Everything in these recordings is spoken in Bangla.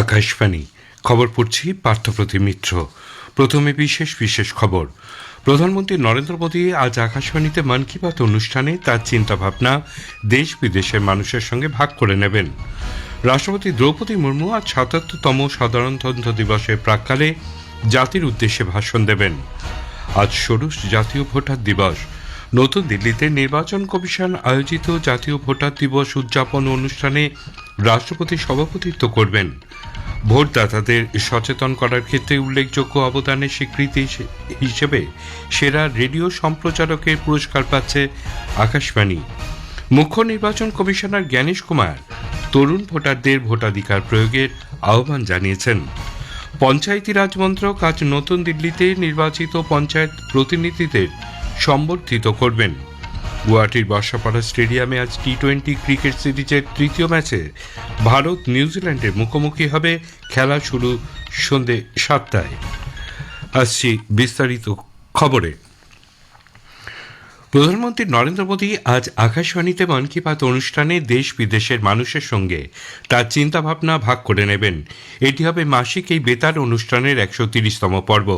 আকাশবাণী। খবর পড়ছি পার্থপ্রতিম মিত্র। প্রথমে বিশেষ বিশেষ খবর। প্রধানমন্ত্রী নরেন্দ্র মোদী আজ আকাশবাণীতে মন কি বাত অনুষ্ঠানে তার চিন্তাভাবনা দেশ বিদেশের মানুষের সঙ্গে ভাগ করে নেবেন। রাষ্ট্রপতি দ্রৌপদী মুর্মু আজ সাতাত্তরতম সাধারণতন্ত্র দিবসের প্রাককালে জাতির উদ্দেশ্যে ভাষণ দেবেন। আজ ষোড়শ জাতীয় ভোটার দিবস। নতুন দিল্লিতে নির্বাচন কমিশন আয়োজিত জাতীয় ভোটার দিবস উদযাপন অনুষ্ঠানে রাষ্ট্রপতি সভাপতিত্ব করবেন। ভোটদাতাদের সচেতন করার ক্ষেত্রে উল্লেখযোগ্য অবদানের স্বীকৃতি হিসে- হিসেবে সেরা রেডিও সম্প্রচারকের পুরস্কার পাচ্ছে আকাশবাণী। মুখ্য নির্বাচন কমিশনার জ্ঞানেশ কুমার তরুণ ভোটারদের ভোটাধিকার প্রয়োগের আহ্বান জানিয়েছেন। পঞ্চায়েতি রাজ মন্ত্রক আজ নতুন দিল্লিতে নির্বাচিত পঞ্চায়েত প্রতিনিধিদের সম্বর্ধিত করবেন। গুয়াহাটির বর্ষাপাড়া স্টেডিয়ামে আজ টি টোয়েন্টি ক্রিকেট সিরিজের তৃতীয় ম্যাচে ভারত নিউজিল্যান্ডের মুখোমুখি হবে। খেলা শুরু সন্ধে সাতটায়। আসছি বিস্তারিত খবরে। প্রধানমন্ত্রী নরেন্দ্র মোদী আজ আকাশবাণীতে মন কি বাত অনুষ্ঠানে দেশ বিদেশের মানুষের সঙ্গে তার চিন্তাভাবনা ভাগ করে নেবেন। এটি হবে মাসিক এই বেতার অনুষ্ঠানের একশো তিরিশতম পর্ব।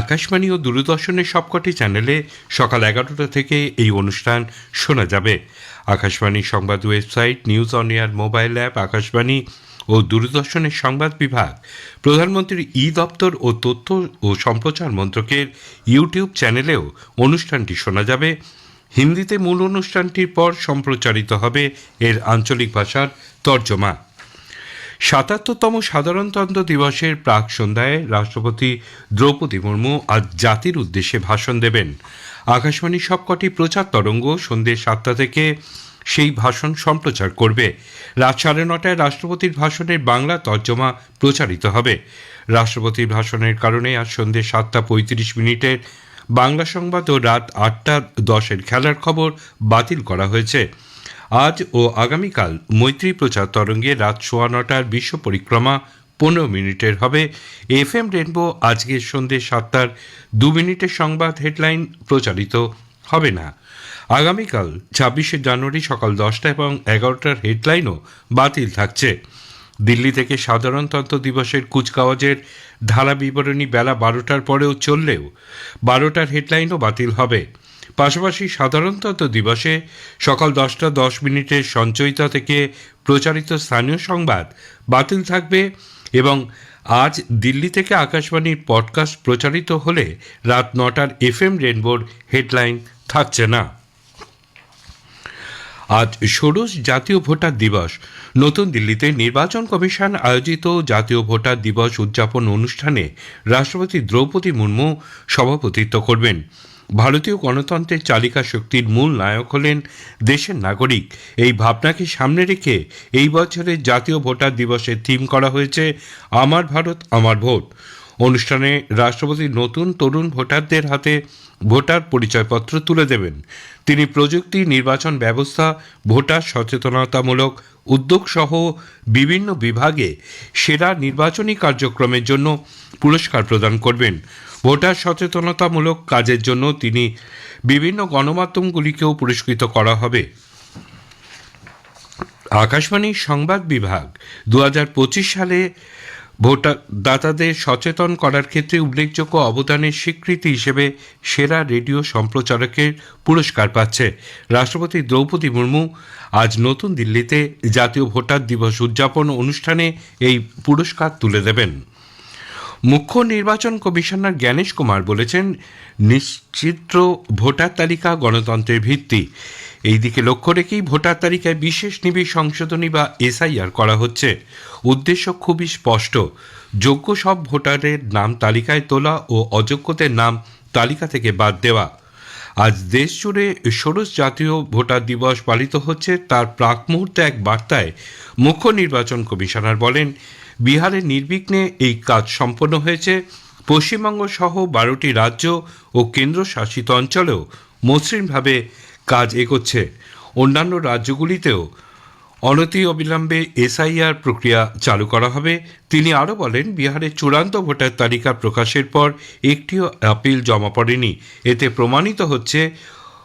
আকাশবাণী ও দূরদর্শনের সবকটি চ্যানেলে সকাল এগারোটা থেকে এই অনুষ্ঠান শোনা যাবে। আকাশবাণী সংবাদ website, news on air mobile app, Akashvani ও দূরদর্শনের সংবাদ বিভাগ, প্রধানমন্ত্রীর ই দপ্তর ও তথ্য ও সম্প্রচার মন্ত্রকের ইউটিউব চ্যানেলেও অনুষ্ঠানটি শোনা যাবে। হিন্দিতে মূল অনুষ্ঠানটির পর সম্প্রচারিত হবে এর আঞ্চলিক ভাষার তর্জমা। সাতাত্তরতম সাধারণতন্ত্র দিবসের প্রাক সন্ধ্যায় রাষ্ট্রপতি দ্রৌপদী মুর্মু আজ জাতির উদ্দেশ্যে ভাষণ দেবেন। আকাশবাণীর সবকটি প্রচার তরঙ্গ সন্ধ্যে সাতটা থেকে সেই ভাষণ সম্প্রচার করবে। রাত সাড়ে নটায় রাষ্ট্রপতির ভাষণের বাংলা তর্জমা প্রচারিত হবে। রাষ্ট্রপতির ভাষণের কারণে আজ সন্ধ্যে সাতটা পঁয়ত্রিশ মিনিটের বাংলা সংবাদ ও রাত আটটা দশের খেলার খবর বাতিল করা হয়েছে। আজ ও আগামীকাল মৈত্রী প্রচার তরঙ্গে রাত সোয়া নটার বিশ্ব পরিক্রমা পনেরো মিনিটের হবে। এফ এম রেনবো আজকের সন্ধ্যে সাতটার দু মিনিটের সংবাদ হেডলাইন প্রচারিত হবে না। আগামীকাল ছাব্বিশে জানুয়ারি সকাল দশটা এবং এগারোটার হেডলাইনও বাতিল থাকছে। দিল্লি থেকে সাধারণতন্ত্র দিবসের কুচকাওয়াজের ধারা বিবরণী বেলা বারোটার পরেও চললেও বারোটার হেডলাইনও বাতিল হবে। পাশাপাশি সাধারণতন্ত্র দিবসে সকাল দশটা দশ মিনিটের সঞ্চয়িতা থেকে প্রচারিত স্থানীয় সংবাদ বাতিল থাকবে এবং আজ দিল্লি থেকে আকাশবাণীর পডকাস্ট প্রচারিত হলে রাত নটার এফ এম রেনবোর হেডলাইন থাকছে না। আজ ষোড়শ জাতীয় ভোটার দিবস। নতুন দিল্লিতে নির্বাচন কমিশন আয়োজিত জাতীয় ভোটার দিবস উদযাপন অনুষ্ঠানে রাষ্ট্রপতি দ্রৌপদী মুর্মু সভাপতিত্ব করবেন। ভারতীয় গণতন্ত্রের চালিকা শক্তির মূল নায়ক হলেন দেশের নাগরিক। এই ভাবনাকে সামনে রেখে এই বছরের জাতীয় ভোটার দিবসের থিম করা হয়েছে, আমার ভারত, আমার ভোট। অনুষ্ঠানে রাষ্ট্রপতি নতুন তরুণ ভোটারদের হাতে ভোটার পরিচয়পত্র তুলে দেবেন। তিনি প্রযুক্তি নির্বাচন ব্যবস্থা, ভোটার সচেতনতামূলক উদ্যোগ সহ বিভিন্ন বিভাগে সেরা নির্বাচনী কার্যক্রমের জন্য পুরস্কার প্রদান করবেন। ভোটার সচেতনতামূলক কাজের জন্য তিনি বিভিন্ন গণমাধ্যমগুলিকেও পুরস্কৃত করা হবে। আকাশবাণীর সংবাদ বিভাগ দু হাজার পঁচিশ সালে ভোটদাতাদের সচেতন করার ক্ষেত্রে উল্লেখযোগ্য অবদানের স্বীকৃতি হিসেবে সেরা রেডিও সম্প্রচারকের পুরস্কার পাচ্ছে। রাষ্ট্রপতি দ্রৌপদী মুর্মু আজ নতুন দিল্লিতে জাতীয় ভোটার দিবস উদযাপন অনুষ্ঠানে এই পুরস্কার তুলে দেবেন। মুখ্য নির্বাচন কমিশনার জ্ঞানেশ কুমার বলেছেন নিশ্চিত্র ভোটার তালিকা গণতন্ত্রের ভিত্তি। এই দিকে লক্ষ্য রেখেই ভোটার তালিকায় বিশেষ নিবিড় সংশোধনী বা এসআইআর করা হচ্ছে। উদ্দেশ্য খুবই স্পষ্ট। যোগ্য সব ভোটারের নাম তালিকায় তোলা ও অযোগ্যদের নাম তালিকা থেকে বাদ দেওয়া। আজ দেশ জুড়ে ষোড়শ জাতীয় ভোটার দিবস পালিত হচ্ছে। তার প্রাক মুহূর্তে এক বার্তায় মুখ্য নির্বাচন কমিশনার বলেন, বিহারে নির্বিঘ্নে এই কাজ সম্পন্ন হয়েছে। পশ্চিমবঙ্গ সহ বারোটি রাজ্য ও কেন্দ্রশাসিত অঞ্চলেও মসৃণভাবে কাজ এগোচ্ছে। অন্যান্য রাজ্যগুলিতেও অনতি অবিলম্বে এসআইআর প্রক্রিয়া চালু করা হবে। তিনি আরও বলেন, বিহারের চূড়ান্ত ভোটার তালিকা প্রকাশের পর একটিও আপিল জমা পড়েনি। এতে প্রমাণিত হচ্ছে,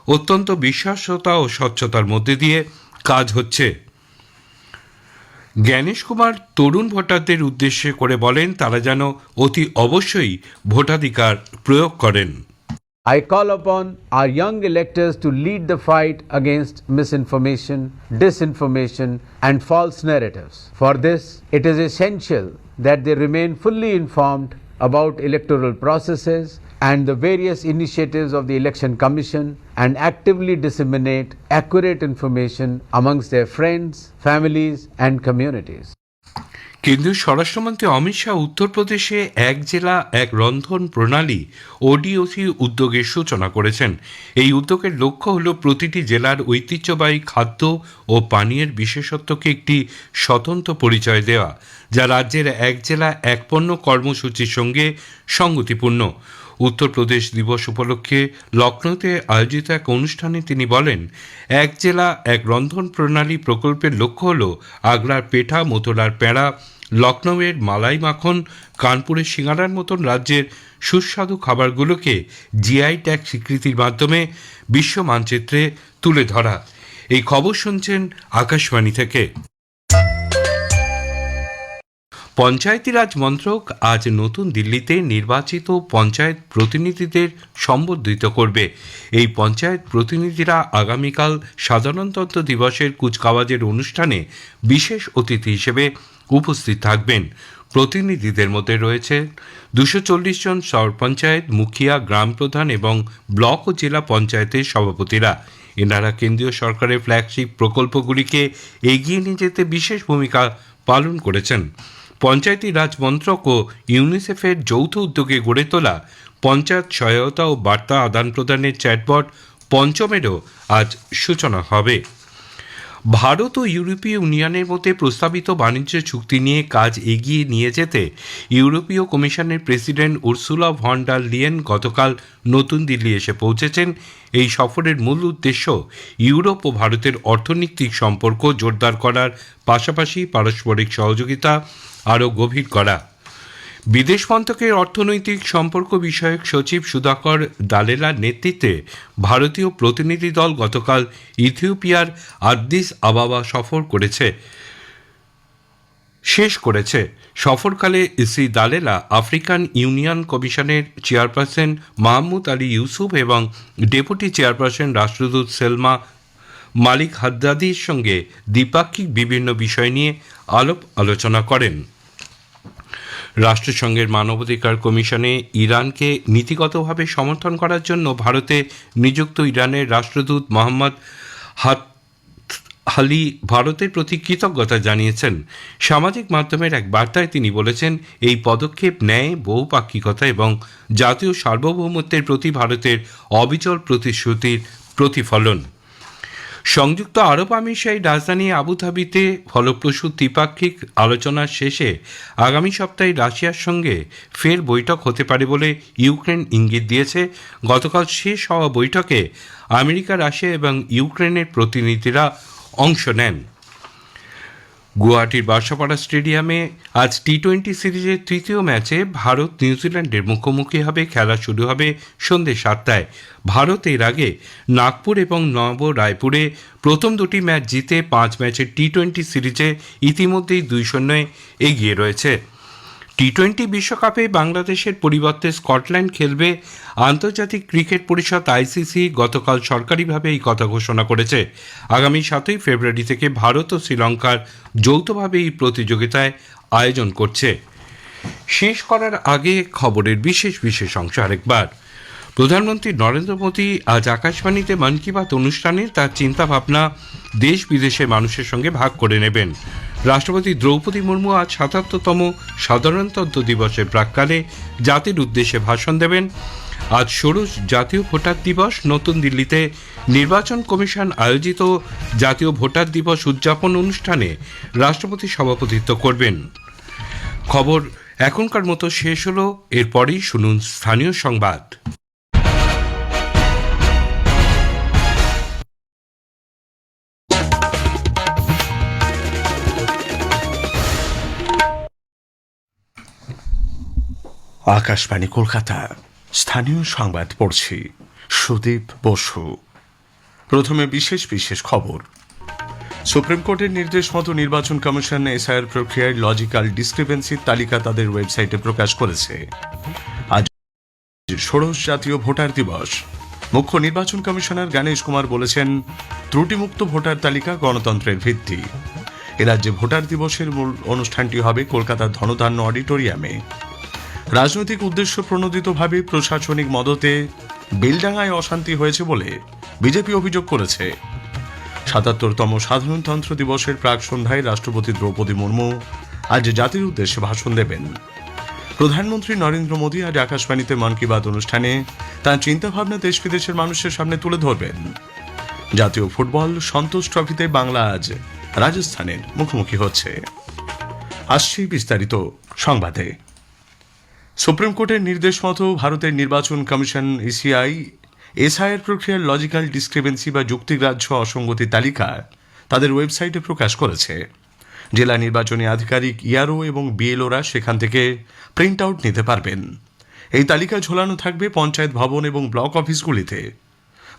অত্যন্ত বিশ্বাস্যতা ও স্বচ্ছতার মধ্যে দিয়ে কাজ হচ্ছে। জ্ঞানেশ কুমার তরুণ ভোটারদের উদ্দেশ্যে করে বলেন, তারা যেন অতি অবশ্যই ভোটাধিকার প্রয়োগ করেন। I call upon our young electors to lead the fight against misinformation, disinformation, and false narratives. For this, it is essential that they remain fully informed about electoral processes and the various initiatives of the Election Commission and actively disseminate accurate information amongst their friends, families, and communities. কেন্দ্রীয় স্বরাষ্ট্রমন্ত্রী অমিত শাহ উত্তরপ্রদেশে এক জেলা, এক রন্ধন প্রণালী, ওডিওসি উদ্যোগের সূচনা করেছেন। এই উদ্যোগের লক্ষ্য হল প্রতিটি জেলার ঐতিহ্যবাহী খাদ্য ও পানীয়ের বিশেষত্বকে একটি স্বতন্ত্র পরিচয় দেওয়া, যা রাজ্যের এক জেলা, এক পণ্য কর্মসূচির সঙ্গে সঙ্গতিপূর্ণ। উত্তরপ্রদেশ দিবস উপলক্ষে লখনৌতে আয়োজিত এক অনুষ্ঠানে তিনি বলেন, এক জেলা, এক রন্ধন প্রণালী প্রকল্পের লক্ষ্য হল আগ্রার পেঠা, মথুরার প্যাঁড়া লখনৌয়ের মালাই মাখন, কানপুরের সিঙ্গারার মতন রাজ্যের সুস্বাদু খাবারগুলোকে জিআই ট্যাগ স্বীকৃতির মাধ্যমে বিশ্ব মানচিত্রে তুলে ধরা। এই খবর শুনছেন আকাশবাণী থেকে। পঞ্চায়েতি রাজ মন্ত্রক আজ নতুন দিল্লিতে নির্বাচিত পঞ্চায়েত প্রতিনিধিদের সম্বোধিত করবে। এই পঞ্চায়েত প্রতিনিধিরা আগামীকাল সাধারণতন্ত্র দিবসের কুচকাওয়াজের অনুষ্ঠানে বিশেষ অতিথি হিসেবে উপস্থিত থাকবেন। প্রতিনিধিদের মধ্যে রয়েছে দুশো চল্লিশ জন শহর পঞ্চায়েত মুখিয়া, গ্রাম প্রধান এবং ব্লক ও জেলা পঞ্চায়েতের সভাপতিরা। এনারা কেন্দ্রীয় সরকারের ফ্ল্যাগশিপ প্রকল্পগুলিকে এগিয়ে নিয়ে যেতে বিশেষ ভূমিকা পালন করেছেন। পঞ্চায়েতি রাজ মন্ত্রক ও ইউনিসেফের যৌথ উদ্যোগে গড়ে তোলা পঞ্চায়েত সহায়তা ও বার্তা আদান প্রদানের চ্যাটবট পঞ্চমেরও আজ সূচনা হবে। ভারত ও ইউরোপীয় ইউনিয়নের মধ্যে প্রস্তাবিত বাণিজ্য চুক্তি নিয়ে কাজ এগিয়ে নিয়ে যেতে ইউরোপীয় কমিশনের president Ursula von der Leyen গতকাল নতুন দিল্লি এসে পৌঁছেছেন। এই সফরের মূল উদ্দেশ্য ইউরোপ ও ভারতের অর্থনৈতিক সম্পর্ক জোরদার করার, পাশাপাশি পারস্পরিক সহযোগিতা আরও গভীর করা। বিদেশ মন্ত্রকের অর্থনৈতিক সম্পর্ক বিষয়ক সচিব সুধাকর দালেলার নেতৃত্বে ভারতীয় প্রতিনিধি দল গতকাল ইথিওপিয়ার আদ্দিস আবাবা সফর করেছে, শেষ করেছে। সফরকালে শ্রী দালেলা আফ্রিকান ইউনিয়ন কমিশনের চেয়ারপারসন মাহমুদ আলী ইউসুফ এবং ডেপুটি চেয়ারপারসন রাষ্ট্রদূত সেলমা মালিক হাদ্দাদির সঙ্গে দ্বিপাক্ষিক বিভিন্ন বিষয় নিয়ে আলাপ আলোচনা করেন। রাষ্ট্রসংঘের মানবাধিকার কমিশনে ইরানকে নীতিগতভাবে সমর্থন করার জন্য ভারতে নিযুক্ত ইরানের রাষ্ট্রদূত মোহাম্মদ হাত হালি ভারতের প্রতি কৃতজ্ঞতা জানিয়েছেন। সামাজিক মাধ্যমের এক বার্তায় তিনি বলেছেন, এই পদক্ষেপ ন্যায়, বহুপাক্ষিকতা এবং জাতীয় সার্বভৌমত্বের প্রতি ভারতের অবিচল প্রতিশ্রুতির প্রতিফলন। সংযুক্ত আরব আমিরশাহী রাজধানী আবুধাবিতে ফলপ্রসূ দ্বিপাক্ষিক আলোচনার শেষে আগামী সপ্তাহে রাশিয়ার সঙ্গে ফের বৈঠক হতে পারে বলে ইউক্রেন ইঙ্গিত দিয়েছে। গতকাল শেষ হওয়া বৈঠকে আমেরিকা, রাশিয়া এবং ইউক্রেনের প্রতিনিধিরা অংশ নেন। গুয়াহাটির বাসাপাড়া স্টেডিয়ামে আজ টি টোয়েন্টি সিরিজের তৃতীয় ম্যাচে ভারত নিউজিল্যান্ডের মুখোমুখি হবে, খেলা শুরু হবে সন্ধে সাতটায়। ভারত এর আগে নাগপুর এবং নব রায়পুরে প্রথম দুটি ম্যাচ জিতে পাঁচ ম্যাচের টি টোয়েন্টি সিরিজে ইতিমধ্যেই দুই শূন্যে এগিয়ে রয়েছে। টি টোয়েন্টি বিশ্বকাপে বাংলাদেশের পরিবর্তে স্কটল্যান্ড খেলবে আন্তর্জাতিক ক্রিকেট পরিষদ আইসিসি গতকাল সরকারিভাবে এই কথা ঘোষণা করেছে। আগামী সাতই ফেব্রুয়ারি থেকে ভারত ও শ্রীলঙ্কার যৌথভাবে এই প্রতিযোগিতায় আয়োজন করছে। শেষ করার আগে খবরের বিশেষ বিশেষ অংশ আরেকবার। প্রধানমন্ত্রী নরেন্দ্র মোদী আজ আকাশবাণীতে মন কি বাত অনুষ্ঠানে তার চিন্তাভাবনা দেশ বিদেশের মানুষের সঙ্গে ভাগ করে নেবেন। রাষ্ট্রপতি দ্রৌপদী মুর্মু আজ সাতাত্তরতম সাধারণতন্ত্র দিবসের প্রাক্কালে জাতির উদ্দেশ্যে ভাষণ দেবেন। আজ ষোড়শ জাতীয় ভোটার দিবস, নতুন দিল্লিতে নির্বাচন কমিশন আয়োজিত জাতীয় ভোটার দিবস উদযাপন অনুষ্ঠানে রাষ্ট্রপতি সভাপতিত্ব করবেন। খবর এখনকার মতো শেষ হলো, এরপরেই শুনুন স্থানীয় সংবাদ। আকাশবাণী, কলকাতা। স্থানীয় সংবাদ পড়ছি। সুদীপ বসু। প্রথমে বিশেষ বিশেষ খবর। সুপ্রিম কোর্টের নির্দেশ মতো নির্বাচন কমিশন এসআইআর প্রক্রিয়ায় লজিক্যাল ডিসক্রিপেন্সির তালিকা তাদের ওয়েবসাইটে প্রকাশ করেছে। আজ ষোড়শ জাতীয় ভোটার দিবস। মুখ্য নির্বাচন কমিশনার গণেশ কুমার বলেছেন, ত্রুটিমুক্ত ভোটার তালিকা গণতন্ত্রের ভিত্তি। এ রাজ্যে ভোটার দিবসের মূল অনুষ্ঠানটি হবে কলকাতার ধনধান্য অডিটোরিয়ামে। রাজনৈতিক উদ্দেশ্য প্রণোদিতভাবে প্রশাসনিক মদতে বেলডাঙ্গায় অশান্তি হয়েছে বলে বিজেপি অভিযোগ করেছে। সাতাত্তরতম সাধারণতন্ত্র দিবসের প্রাক সন্ধ্যায় রাষ্ট্রপতি দ্রৌপদী মুর্মু আজ জাতির উদ্দেশ্যে ভাষণ দেবেন। প্রধানমন্ত্রী নরেন্দ্র মোদী আজ আকাশবাণীতে মন কি বাত অনুষ্ঠানে তাঁর চিন্তাভাবনা দেশ বিদেশের মানুষের সামনে তুলে ধরবেন। জাতীয় ফুটবল সন্তোষ ট্রফিতে বাংলা আজ রাজস্থানের মুখোমুখি হচ্ছে। আসছি বিস্তারিত সংবাদে। সুপ্রিম কোর্টের নির্দেশ মতো ভারতের নির্বাচন কমিশন ইসিআই এসআইয়ের প্রক্রিয়ার লজিক্যাল ডিসক্রিপেন্সি বা যুক্তিগ্রাহ্য অসঙ্গতি তালিকা তাদের ওয়েবসাইটে প্রকাশ করেছে। জেলা নির্বাচনী আধিকারিক ইয়ারও এবং বিএলওরা সেখান থেকে প্রিন্ট আউট নিতে পারবেন। এই তালিকা ঝোলানো থাকবে পঞ্চায়েত ভবন এবং ব্লক অফিসগুলিতে।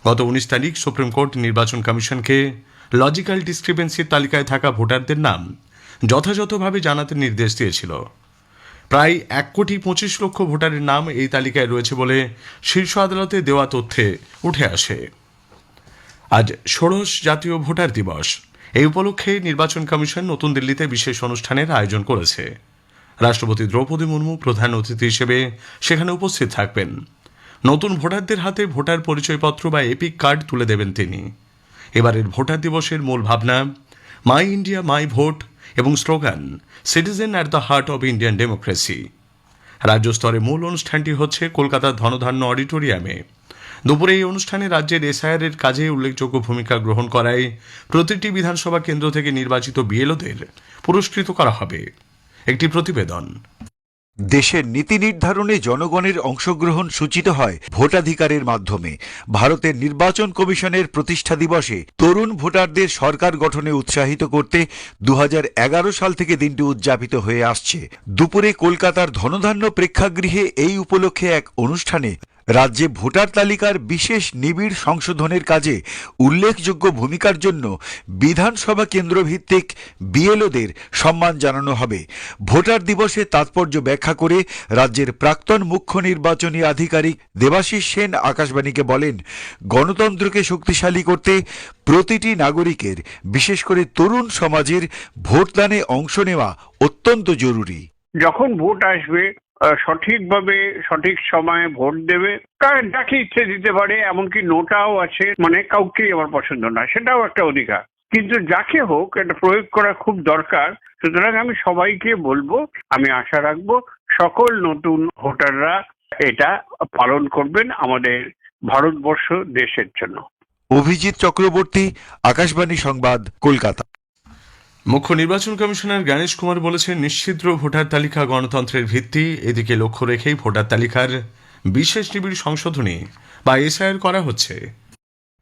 গত উনিশ তারিখ সুপ্রিম কোর্ট নির্বাচন কমিশনকে লজিক্যাল ডিসক্রিপেন্সির তালিকায় থাকা ভোটারদের নাম যথাযথভাবে জানাতে নির্দেশ দিয়েছিল। প্রায় এক কোটি পঁচিশ লক্ষ ভোটারের নাম এই তালিকায় রয়েছে বলে শীর্ষ আদালতে দেওয়া তথ্যে উঠে আসে। আজ ষোড়শ জাতীয় ভোটার দিবস। এই উপলক্ষে নির্বাচন কমিশন নতুন দিল্লিতে বিশেষ অনুষ্ঠানের আয়োজন করেছে। রাষ্ট্রপতি দ্রৌপদী মুর্মু প্রধান অতিথি হিসেবে সেখানে উপস্থিত থাকবেন। নতুন ভোটারদের হাতে ভোটার পরিচয়পত্র বা এপিক কার্ড তুলে দেবেন তিনি। এবারের ভোটার দিবসের মূল ভাবনা, মাই ইন্ডিয়া, মাই ভোট এবং slogan citizen at the heart of Indian democracy রাজ্য স্তরে মূল অনুষ্ঠানটি হচ্ছে কলকাতার ধনধান্য অডিটোরিয়ামে। দুপুরে এই অনুষ্ঠানে রাজ্যের এসআইআর এর কাজে উল্লেখযোগ্য ভূমিকা গ্রহণ করায় প্রতিটি বিধানসভা কেন্দ্র থেকে নির্বাচিত বিএলওদের পুরস্কৃত করা হবে। একটি প্রতিবেদন। দেশের নীতি নির্ধারণে জনগণের অংশগ্রহণ সূচিত হয় ভোটাধিকারের মাধ্যমে। ভারতের নির্বাচন কমিশনের প্রতিষ্ঠা দিবসে তরুণ ভোটারদের সরকার গঠনে উৎসাহিত করতে দু হাজার এগারো সাল থেকে দিনটি উদযাপিত হয়ে আসছে। দুপুরে কলকাতার ধনধান্য প্রেক্ষাগৃহে এই উপলক্ষে এক অনুষ্ঠানে রাজ্যে ভোটার তালিকার বিশেষ নিবিড় সংশোধনের কাজে উল্লেখযোগ্য ভূমিকার জন্য বিধানসভা কেন্দ্রভিত্তিক বিএলওদের সম্মান জানানো হবে। ভোটার দিবসে তাৎপর্য ব্যাখ্যা করে রাজ্যের প্রাক্তন মুখ্য নির্বাচনী আধিকারিক দেবাশিস সেন আকাশবাণীকে বলেন, গণতন্ত্রকে শক্তিশালী করতে প্রতিটি নাগরিকের, বিশেষ করে তরুণ সমাজের, ভোটদানে অংশ নেওয়া অত্যন্ত জরুরি। যখন ভোট আসবে সঠিকভাবে, সঠিক সময়ে ভোট দেবে। যাকে ইচ্ছে দিতে পারে, এমনকি নোটাও আছে মানে কাউকেই আমার পছন্দ না, সেটাও একটা অধিকার। কিন্তু যাকে হোক, এটা প্রয়োগ করা খুব দরকার। সুতরাং আমি সবাইকে বলব, আমি আশা রাখব, সকল নতুন ভোটাররা এটা পালন করবেন আমাদের ভারতবর্ষ দেশের জন্য। অভিজিৎ চক্রবর্তী, আকাশবাণী সংবাদ, কলকাতা। মুখ্য নির্বাচন কমিশনার গণেশ কুমার বলেছেন নিশ্চিদ্র ভোটার তালিকা গণতন্ত্রের ভিত্তি। এদিকে লক্ষ্য রেখেই ভোটার তালিকার বিশেষ নিবিড় সংশোধনী বা এসআইআর করা হচ্ছে।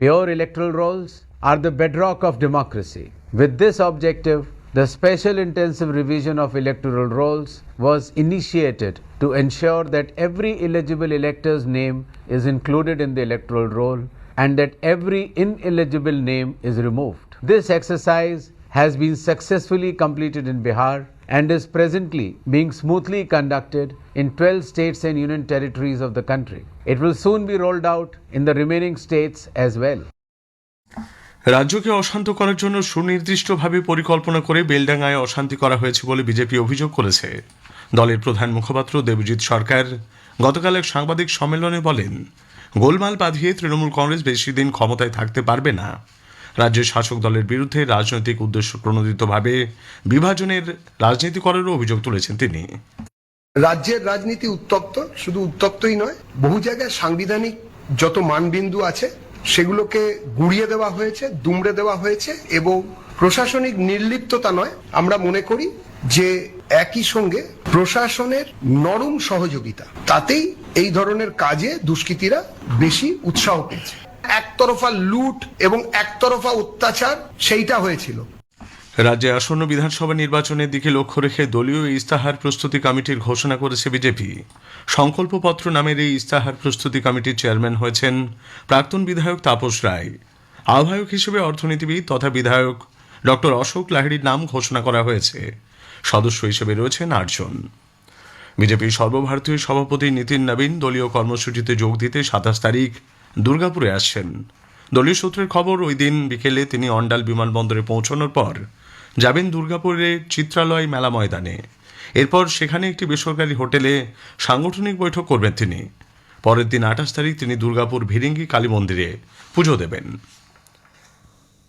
Pure electoral rolls R the bedrock of democracy with this objective the special intensive revision of electoral rolls was initiated to ensure that every eligible elector's name is included in the electoral roll and that every in name is removed this exercise has been successfully completed in Bihar and is presently being smoothly conducted in 12 states and union territories of the country. It will soon be rolled out in the remaining states as well. রাজ্যকে অশান্ত করার জন্য সুনির্দিষ্টভাবে পরিকল্পনা করে বেলডাঙ্গায় অশান্তি করা হয়েছে বলে বিজেপি অভিযোগ করেছে দলের প্রধান মুখপাত্র দেবজিৎ সরকার গতকাল এক সাংবাদিক সম্মেলনে বলেন গোলমাল বাঁধিয়ে তৃণমূল কংগ্রেস বেশি দিন ক্ষমতায় থাকতে পারবে না রাজ্যের শাসক দলের বিরুদ্ধে রাজনৈতিক উদ্দেশ্য প্রণোদিতভাবে বিভাজনের রাজনীতি করারও অভিযোগ তুলেছেন তিনি। রাজ্যের রাজনীতি উত্তপ্ত, শুধু উত্তপ্তই নয়, বহু জায়গায় সাংবিধানিক যত মানবিন্দু আছে, সেগুলোকে গুড়িয়ে দেওয়া হয়েছে, দুমড়ে দেওয়া হয়েছে, এবং প্রশাসনিক নির্লিপ্ততা নয়। আমরা মনে করি যে একই সঙ্গে প্রশাসনের নরম সহযোগিতা, তাতেই এই ধরনের কাজে দুষ্কৃতীরা বেশি উৎসাহ পেয়েছে। একতরফা লুট এবং একতরফা অত্যাচার, সেইটা হয়েছিল। রাজ্যে আসন্ন বিধানসভা নির্বাচনের দিকে লক্ষ্য রেখে দলীয় ইস্তাহার প্রস্তুতি কমিটির ঘোষণা করেছে বিজেপি। সংকল্পপত্র নামের এই ইস্তাহার প্রস্তুতি কমিটির চেয়ারম্যান হয়েছেন প্রাক্তন বিধায়ক তাপস রায়। আহ্বায়ক হিসেবে অর্থনীতিবিদ তথা বিধায়ক ডক্টর অশোক লাহিড়ির নাম ঘোষণা করা হয়েছে। সদস্য হিসেবে রয়েছেন আটজন। বিজেপির সর্বভারতীয় সভাপতি নীতিন নবীন দলীয় কর্মসূচিতে যোগ দিতে সাতাশ তারিখ দুর্গাপুরে আসছেন। দলীয় সূত্রের খবর, ওই দিন বিকেলে তিনি অন্ডাল বিমানবন্দরে পৌঁছানোর পর যাবেন দুর্গাপুরে চিত্রালয় মেলা ময়দানে। এরপর সেখানে একটি বেসরকারি হোটেলে সাংগঠনিক বৈঠক করবেন তিনি। পরের দিন আঠাশ তারিখ তিনি দুর্গাপুর ভিরিঙ্গি কালী মন্দিরে পুজো দেবেন।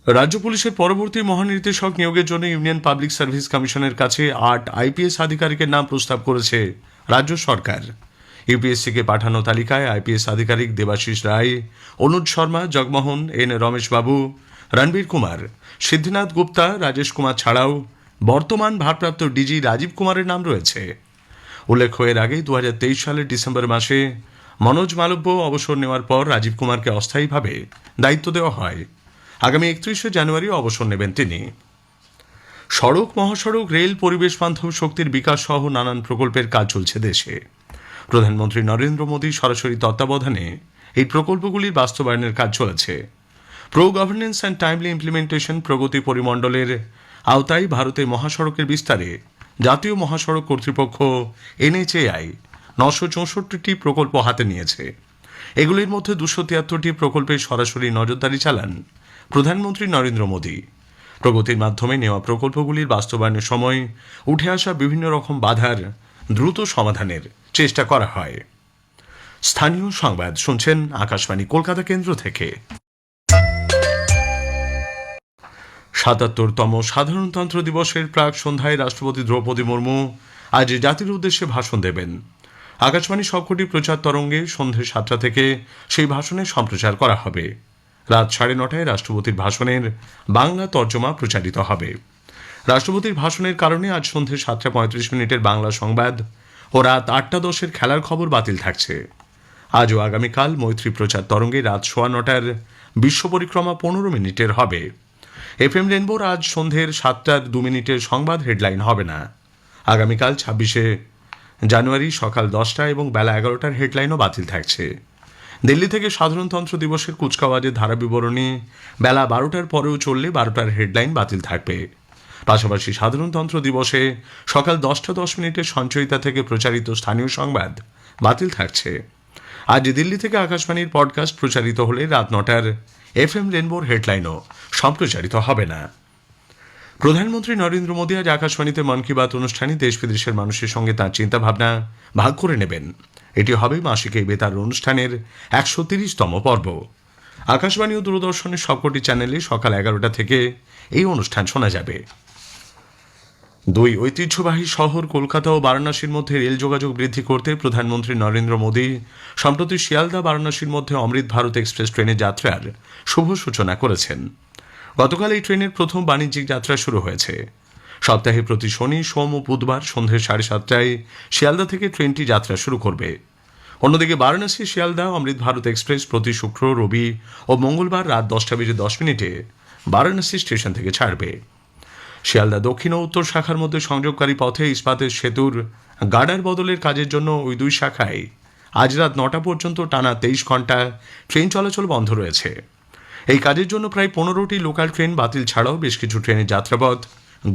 রাজ্য পুলিশের পরবর্তী মহানির্দেশক নিয়োগের জন্য ইউনিয়ন পাবলিক সার্ভিস কমিশনের কাছে আট আইপিএস আধিকারিকের নাম প্রস্তাব করেছে রাজ্য সরকার। ইউপিএসসিকে পাঠানো তালিকায় আইপিএস আধিকারিক দেবাশিস রায়, অনুজ শর্মা, জগমোহন এন রমেশবাবু রণবীর কুমার, সিদ্ধিনাথ গুপ্তা, রাজেশ কুমার ছাড়াও বর্তমান ভারপ্রাপ্ত ডিজি রাজীব কুমারের নাম রয়েছে। উল্লেখ্য, এর আগে দু সালের ডিসেম্বর মাসে মনোজ মালব্য অবসর নেওয়ার পর রাজীব কুমারকে অস্থায়ীভাবে দায়িত্ব দেওয়া হয়। আগামী একত্রিশে জানুয়ারি অবসর নেবেন তিনি। সড়ক, মহাসড়ক, রেল, পরিবেশ বান্ধব শক্তির বিকাশ সহ নানান প্রকল্পের কাজ চলছে দেশে। প্রধানমন্ত্রী নরেন্দ্র মোদী সরাসরি তত্ত্বাবধানে এই প্রকল্পগুলির বাস্তবায়নের কাজ চলেছে। Pro governance and timely implementation Pragati পরিমণ্ডলের আওতায় ভারতে মহাসড়কের বিস্তারে জাতীয় মহাসড়ক কর্তৃপক্ষ এনএচএআই নশো চৌষট্টিটি প্রকল্প হাতে নিয়েছে। এগুলির মধ্যে দুশো তিয়াত্তরটি প্রকল্পে সরাসরি নজরদারি চালান প্রধানমন্ত্রী নরেন্দ্র মোদী। প্রগতির মাধ্যমে নেওয়া প্রকল্পগুলির বাস্তবায়নের সময় উঠে আসা বিভিন্ন রকম বাধার দ্রুত সমাধানের চেষ্টা করা হয়। স্থানীয় সংবাদ শুনছেন আকাশবাণী কলকাতা কেন্দ্র থেকে। সাতাত্তরতম সাধারণতন্ত্র দিবসের প্রাক সন্ধ্যায় রাষ্ট্রপতি দ্রৌপদী মুর্মু আজ জাতির উদ্দেশ্যে ভাষণ দেবেন। আকাশবাণী সবকটি প্রচার তরঙ্গে সন্ধে সাতটা থেকে সেই ভাষণের সম্প্রচার করা হবে। রাত সাড়ে নটায় রাষ্ট্রপতির ভাষণের বাংলা তর্জমা প্রচারিত হবে। রাষ্ট্রপতির ভাষণের কারণে আজ সন্ধে সাতটা পঁয়ত্রিশ মিনিটের বাংলা সংবাদ ও রাত আটটা দশের খেলার খবর বাতিল থাকছে। আজ ও আগামীকাল মৈত্রী প্রচার তরঙ্গে রাত সোয়া নটার বিশ্ব পরিক্রমা পনেরো মিনিটের হবে। এফ এম রেনবোর আজ সন্ধ্যের সাতটার দু মিনিটের সংবাদ হেডলাইন হবে না। আগামীকাল ছাব্বিশে জানুয়ারি সকাল দশটা এবং বেলা এগারোটার হেডলাইনও বাতিল থাকছে। দিল্লি থেকে সাধারণতন্ত্র দিবসের কুচকাওয়াজের ধারা বিবরণী বেলা বারোটার পরেও চললে বারোটার হেডলাইন বাতিল থাকবে। পাশাপাশি সাধারণতন্ত্র দিবসে সকাল দশটা দশ মিনিটের সঞ্চয়িতা থেকে প্রচারিত স্থানীয় সংবাদ বাতিল থাকছে। আজ দিল্লি থেকে আকাশবাণীর পডকাস্ট প্রচারিত হলে রাত নটার এফ এম রেনবোর হেডলাইনও সম্প্রচারিত হবে না। প্রধানমন্ত্রী নরেন্দ্র মোদী আজ আকাশবাণীতে মন কি বাত অনুষ্ঠানে দেশ বিদেশের মানুষের সঙ্গে তাঁর চিন্তাভাবনা ভাগ করে নেবেন। এটি হবে মাসিক এই বেতার অনুষ্ঠানের একশো তিরিশতম পর্ব। আকাশবাণী ও দূরদর্শনের সবকটি চ্যানেলে সকাল এগারোটা থেকে এই অনুষ্ঠান শোনা যাবে। দুই ঐতিহ্যবাহী শহর কলকাতা ও বারাণসীর মধ্যে রেল যোগাযোগ বৃদ্ধি করতে প্রধানমন্ত্রী নরেন্দ্র মোদী, সম্প্রতি শিয়ালদা বারাণসীর মধ্যে অমৃত ভারত এক্সপ্রেস ট্রেনের যাত্রার শুভ সূচনা করেছেন। গতকাল এই ট্রেনের প্রথম বাণিজ্যিক যাত্রা শুরু হয়েছে। সপ্তাহে প্রতি শনি, সোম ও বুধবার সন্ধ্যে সাড়ে সাতটায় শিয়ালদা থেকে ট্রেনটি যাত্রা শুরু করবে। অন্যদিকে বারাণসী, শিয়ালদা, অমৃত ভারত এক্সপ্রেস প্রতি শুক্র, রবি ও মঙ্গলবার রাত দশটা বেজে দশ মিনিটে বারাণসী স্টেশন থেকে ছাড়বে। শিয়ালদা দক্ষিণ ও উত্তর শাখার মধ্যে সংযোগকারী পথে ইস্পাতের সেতুর গার্ডার বদলের কাজের জন্য ওই দুই শাখায় আজ রাত নটা পর্যন্ত টানা তেইশ ঘণ্টা ট্রেন চলাচল বন্ধ রয়েছে। এই কাজের জন্য প্রায় পনেরোটি লোকাল ট্রেন বাতিল ছাড়াও বেশ কিছু ট্রেনের যাত্রাপথ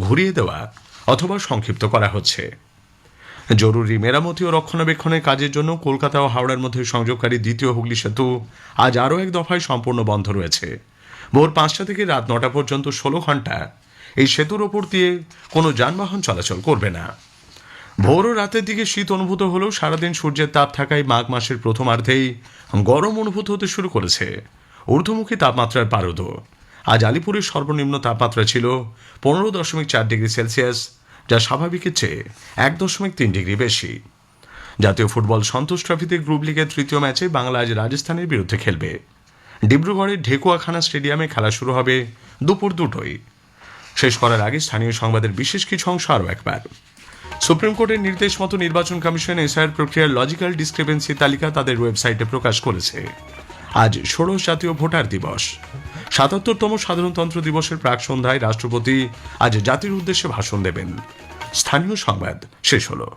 ঘুরিয়ে দেওয়া অথবা সংক্ষিপ্ত করা হচ্ছে। জরুরি মেরামতি ও রক্ষণাবেক্ষণের কাজের জন্য কলকাতা ও হাওড়ার মধ্যে সংযোগকারী দ্বিতীয় হুগলি সেতু আজ আরও এক দফায় সম্পূর্ণ বন্ধ রয়েছে। ভোর পাঁচটা থেকে রাত নটা পর্যন্ত ষোলো ঘণ্টা এই সেতুর ওপর দিয়ে কোনো যানবাহন চলাচল করবে না। ভোর রাতের দিকে শীত অনুভূত হলেও সারাদিন সূর্যের তাপ থাকায় মাঘ মাসের প্রথমার্ধেই গরম অনুভূত হতে শুরু করেছে। ঊর্ধ্বমুখী তাপমাত্রার পারদ। আজ আলিপুরের সর্বনিম্ন তাপমাত্রা ছিল পনেরো দশমিক চার ডিগ্রি সেলসিয়াস, যা স্বাভাবিকের চেয়ে এক দশমিক তিন ডিগ্রি বেশি। জাতীয় ফুটবল সন্তোষ ট্রফিতে গ্রুপ লিগের তৃতীয় ম্যাচে বাংলা আজ রাজস্থানের বিরুদ্ধে খেলবে। ডিব্রুগড়ের ঢেকুয়াখানা স্টেডিয়ামে খেলা শুরু হবে দুপুর দুটোই শেষ করার আগে স্থানীয় সংবাদের বিশেষ কিছু অংশ আরও একবার। সুপ্রিম কোর্টের নির্দেশ মতো নির্বাচন কমিশন এসআইআর প্রক্রিয়ার লজিক্যাল ডিসক্রিপেন্সি তালিকা তাদের ওয়েবসাইটে প্রকাশ করেছে। আজ ষোড়শ জাতীয় ভোটার দিবস। সাতাত্তরতম সাধারণতন্ত্র দিবসের প্রাক সন্ধ্যায় রাষ্ট্রপতি আজ জাতির উদ্দেশ্যে ভাষণ দেবেন। স্থানীয় সংবাদ শেষ হলো।